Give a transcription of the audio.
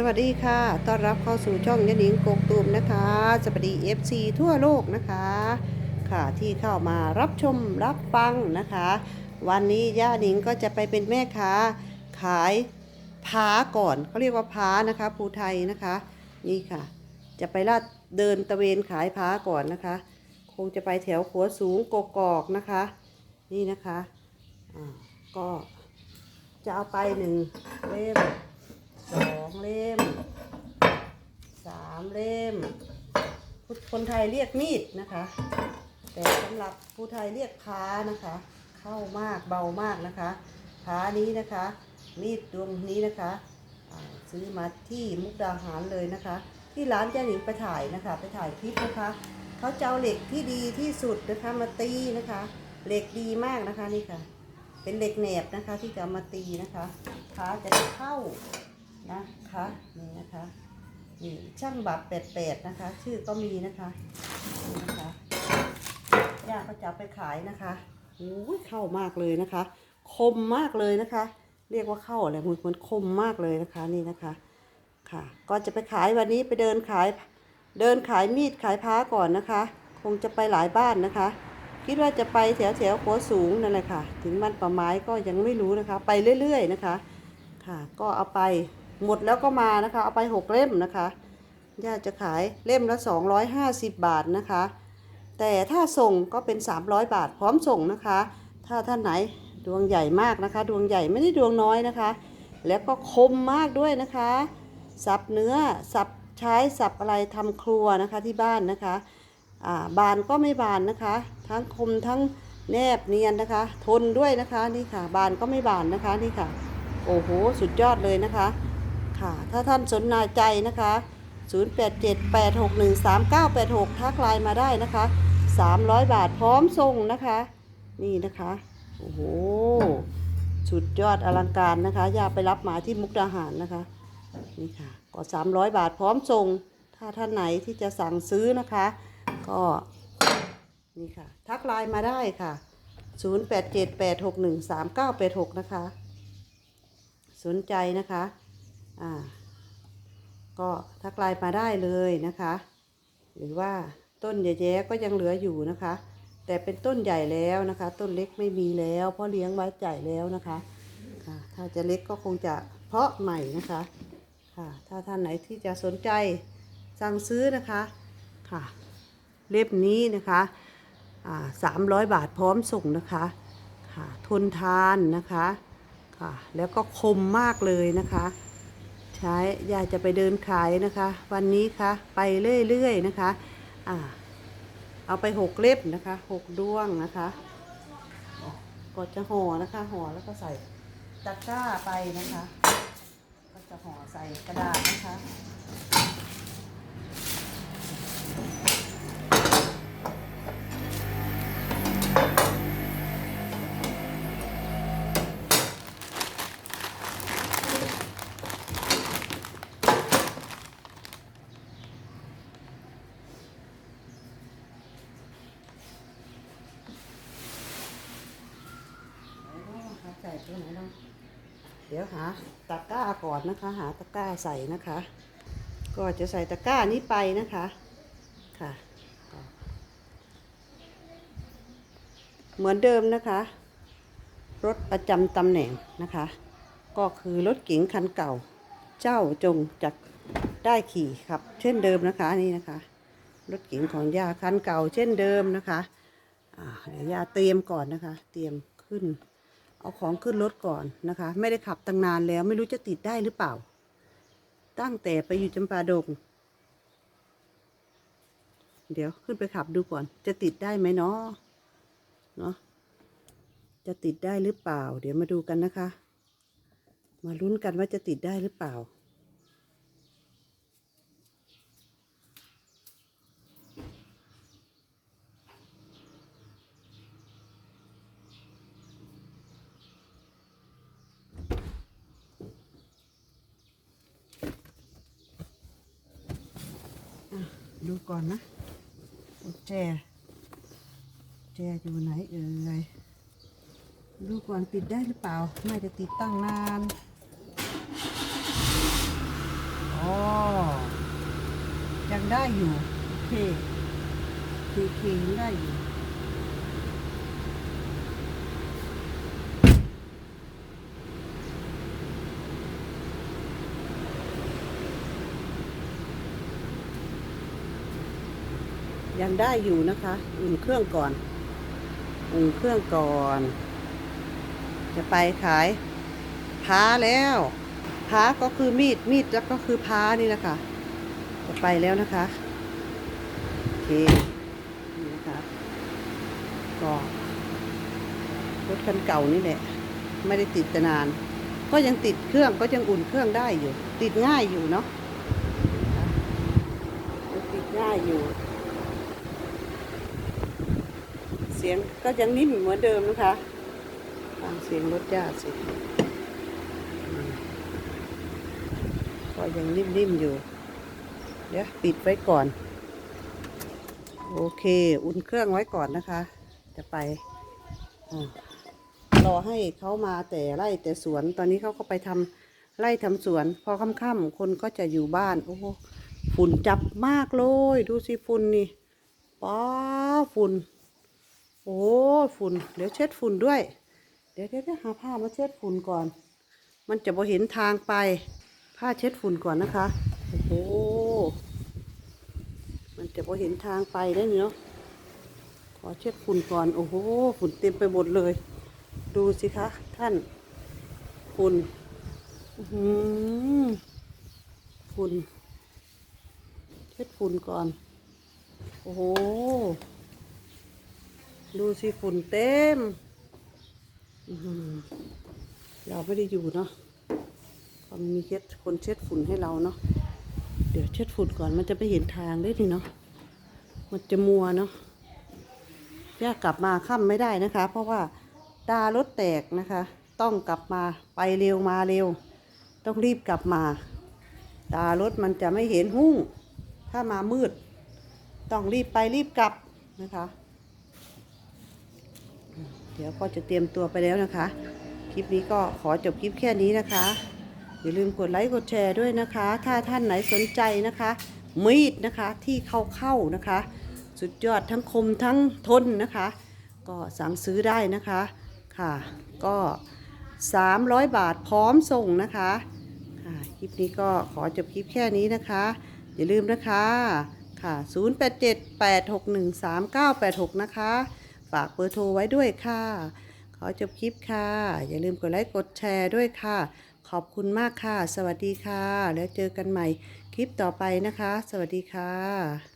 สวัสดีค่ะ ต้อนรับเข้าสู่ช่องยะหนิงกกตูมนะคะ สวัสดี FC ทั่วโลกนะคะ ค่ะที่เข้ามารับชมรับฟังนะคะ วันนี้ย่าหนิงก็จะไปเป็นแม่ค้าขายผาก่อนเขาเรียกว่าผานะคะภูไทยนะคะ นี่ค่ะ จะไปลาดเดินตะเวนขายผาก่อนนะคะ คงจะไปแถวขัวสูงกกอกนะคะ นี่นะคะอ่าก็จะเอาไปหนึ่งเล่มสองเล่มสามเล่ม คนไทยเรียกมีดนะคะ แต่สำหรับผู้ไทยเรียกพานะคะ เข้ามากเบามากนะคะพานี้นะคะ มีดดวงนี้นะคะซื้อมาที่มุกดาหารเลยนะคะ ที่ร้านเจ้าหญิงไปถ่ายนะคะ ไปถ่ายคลิปนะคะเขาจะเอาเหล็กที่ดีที่สุดนะคะมาตีนะคะ เหล็กดีมากนะคะนี่ค่ะ เป็นเหล็กแหนบนะคะที่จะมาตีนะคะพาจะเข้านะคะนี่ นี่ช่างบัตรแปดแปดนะคะ ชื่อก็มีนะคะนี่นะคะย่าก็จะไปขายนะคะโอ้ยเข้ามากเลยนะคะ คมมากเลยนะคะ เรียกว่าเข้าอะไรมันมันคมมากเลยนะคะนี่นะคะค่ะ ก็จะไปขายวันนี้ไปเดินขาย เดินขายมีดขายพ้าก่อนนะคะ คงจะไปหลายบ้านนะคะ คิดว่าจะไปแถวแถวๆขัวสูงนั่นแหละค่ะ ถึงบ้านป่าไม้ก็ยังไม่รู้นะคะ ไปเรื่อยๆนะคะ ค่ะ ก็เอาไป หมดแล้วก็มานะคะ เอาไปหกเล่มนะคะย่าจะขายเล่มละ 250 บาทนะคะ แต่ถ้าส่งก็เป็น 300 บาทพร้อมส่งนะคะ ถ้าท่านไหนดวงใหญ่มากนะคะ ดวงใหญ่ไม่ได้ดวงน้อยนะคะ แล้วก็คมมากด้วยนะคะ สับเนื้อสับใช้สับอะไรทำครัวนะคะที่บ้านนะคะอ่าบานก็ไม่บานนะคะ ทั้งคมทั้งแนบเนียนนะคะ ทนด้วยนะคะนี่ค่ะ บานก็ไม่บานนะคะนี่ค่ะ โอ้โห สุดยอดเลยนะคะ ค่ะ ถ้าท่านสนใจนะคะ 0878613986 ทักไลน์มาได้นะคะ 300 บาทพร้อมส่งนะคะ นี่นะคะ โอ้โห สุดยอดอลังการนะคะ อย่าไปรับหมาที่มุกดาหารนะคะ นี่ค่ะ ก็ 300 บาทพร้อมส่ง ถ้าท่านไหนที่จะสั่งซื้อนะคะ ก็นี่ค่ะ ทักไลน์มาได้ค่ะ 0878613986 นะคะ สนใจนะคะ อ่า ก็ทักไลน์มาได้เลยนะคะ หรือว่าต้นแย่ๆก็ยังเหลืออยู่นะคะ แต่เป็นต้นใหญ่แล้วนะคะ ต้นเล็กไม่มีแล้ว เพราะเลี้ยงไว้ใหญ่แล้วนะคะค่ะถ้าจะเล็กก็คงจะเพาะใหม่นะคะค่ะถ้าท่านไหนที่จะสนใจสั่งซื้อนะคะค่ะ เล่มนี้นะคะสามร้อยบาทพร้อมส่งนะคะค่ะทนทานนะคะค่ะแล้วก็คมมากเลยนะคะ ใช้ยากจะไปเดินขายนะคะ วันนี้คะไปเรื่อยๆนะคะอ่าเอาไปหกเล็บนะคะหกดวงนะคะก็จะห่อนะคะห่อแล้วก็ใส่ตะกร้าไปนะคะ ก็จะห่อใส่กระดาษนะคะ ตัวไหนบ้างเดี๋ยวหาตะกร้าก่อนนะคะ หาตะกร้าใส่นะคะ ก็จะใส่ตะกร้านี้ไปนะคะค่ะ เหมือนเดิมนะคะ รถประจำตำแหน่งนะคะ ก็คือรถเก๋งคันเก่า เจ้าจงจักได้ขี่ครับ เช่นเดิมนะคะนี่นะคะ รถเก๋งของย่าคันเก่าเช่นเดิมนะคะเดี๋ยวย่าเตรียมก่อนนะคะ เตรียมขึ้น เอาของขึ้นรถก่อนนะคะ ไม่ได้ขับตั้งนานแล้วไม่รู้จะติดได้หรือเปล่า ตั้งแต่ไปอยู่จำปาดง เดี๋ยวขึ้นไปขับดูก่อน จะติดได้ไหมเนาะเนาะจะติดได้หรือเปล่า เดี๋ยวมาดูกันนะคะ มาลุ้นกันว่าจะติดได้หรือเปล่า ดูก่อนนะกุญแจแจอยู่ไหนเอ่ยดูก่อนติดได้หรือเปล่า ไม่จะติดตั้งนานโอ้ยังได้อยู่โอเคโอเคยังได้อยู่ ยังได้อยู่นะคะ อุ่นเครื่องก่อน อุ่นเครื่องก่อน จะไปขายพ้าแล้วพ้าก็คือมีด มีดแล้วก็คือพ้านี่นะคะ จะไปแล้วนะคะโอเคนี่นะคะก็รถคันเก่านี่แหละ ไม่ได้ติดแต่นาน ก็ยังติดเครื่องก็ยังอุ่นเครื่องได้อยู่ ติดง่ายอยู่เนาะติดง่ายอยู่ เสียงก็ยังนิ่มเหมือนเดิมนะคะฟังเสียงรถยาสิก็ยังนิ่มๆอยู่ เดี๋ยวปิดไว้ก่อน โอเค อุ่นเครื่องไว้ก่อนนะคะ จะไปรอให้เขามาแต่ไร่แต่สวน ตอนนี้เขาก็ไปทำไร่ทำสวน พอค่ำๆคนก็จะอยู่บ้าน โอ้โหฝุ่นจับมากเลย ดูสิฝุ่นนี่ป้าฝุ่น โอ้ฝุ่น เดี๋ยวเช็ดฝุ่นด้วย เดี๋ยวเดี๋ยวหาผ้ามาเช็ดฝุ่นก่อน มันจะบ่เห็นทางไป ผ้าเช็ดฝุ่นก่อนนะคะ โอ้โห มันจะบ่เห็นทางไปได้เนาะขอเช็ดฝุ่นก่อน โอ้โห ฝุ่นเต็มไปหมดเลย ดูสิคะท่าน ฝุ่นอือหือฝุ่น เช็ดฝุ่นก่อน โอ้โห ดูสิฝุ่นเต็มเราไม่ได้อยู่เนาะก็มีเช็ดคนเช็ดฝุ่นให้เราเนาะ เดี๋ยวเช็ดฝุ่นก่อนมันจะไปเห็นทางได้ทีเนาะ มันจะมัวเนาะย่ากลับมาค่ำไม่ได้นะคะ เพราะว่าตารถแตกนะคะ ต้องกลับมาไปเร็วมาเร็ว ต้องรีบกลับมา ตารถมันจะไม่เห็นหุ้งถ้ามามืด ต้องรีบไปรีบกลับนะคะ เดี๋ยวก็จะเตรียมตัวไปแล้วนะคะ คลิปนี้ก็ขอจบคลิปแค่นี้นะคะ อย่าลืมกดไลค์กดแชร์ด้วยนะคะ ถ้าท่านไหนสนใจนะคะ มีดนะคะที่เข้าเข้าๆนะคะ สุดยอดทั้งคมทั้งทนนะคะ ก็สั่งซื้อได้นะคะค่ะ ก็ 300 บาทพร้อมส่งนะคะค่ะคลิปนี้ก็ขอจบคลิปแค่นี้นะคะ อย่าลืมนะคะค่ะ 0878613986 นะคะ ฝากเบอร์โทรไว้ด้วยค่ะ ขอจบคลิปค่ะ อย่าลืมกดไลค์กดแชร์ด้วยค่ะ ขอบคุณมากค่ะ สวัสดีค่ะ แล้วเจอกันใหม่คลิปต่อไปนะคะ สวัสดีค่ะ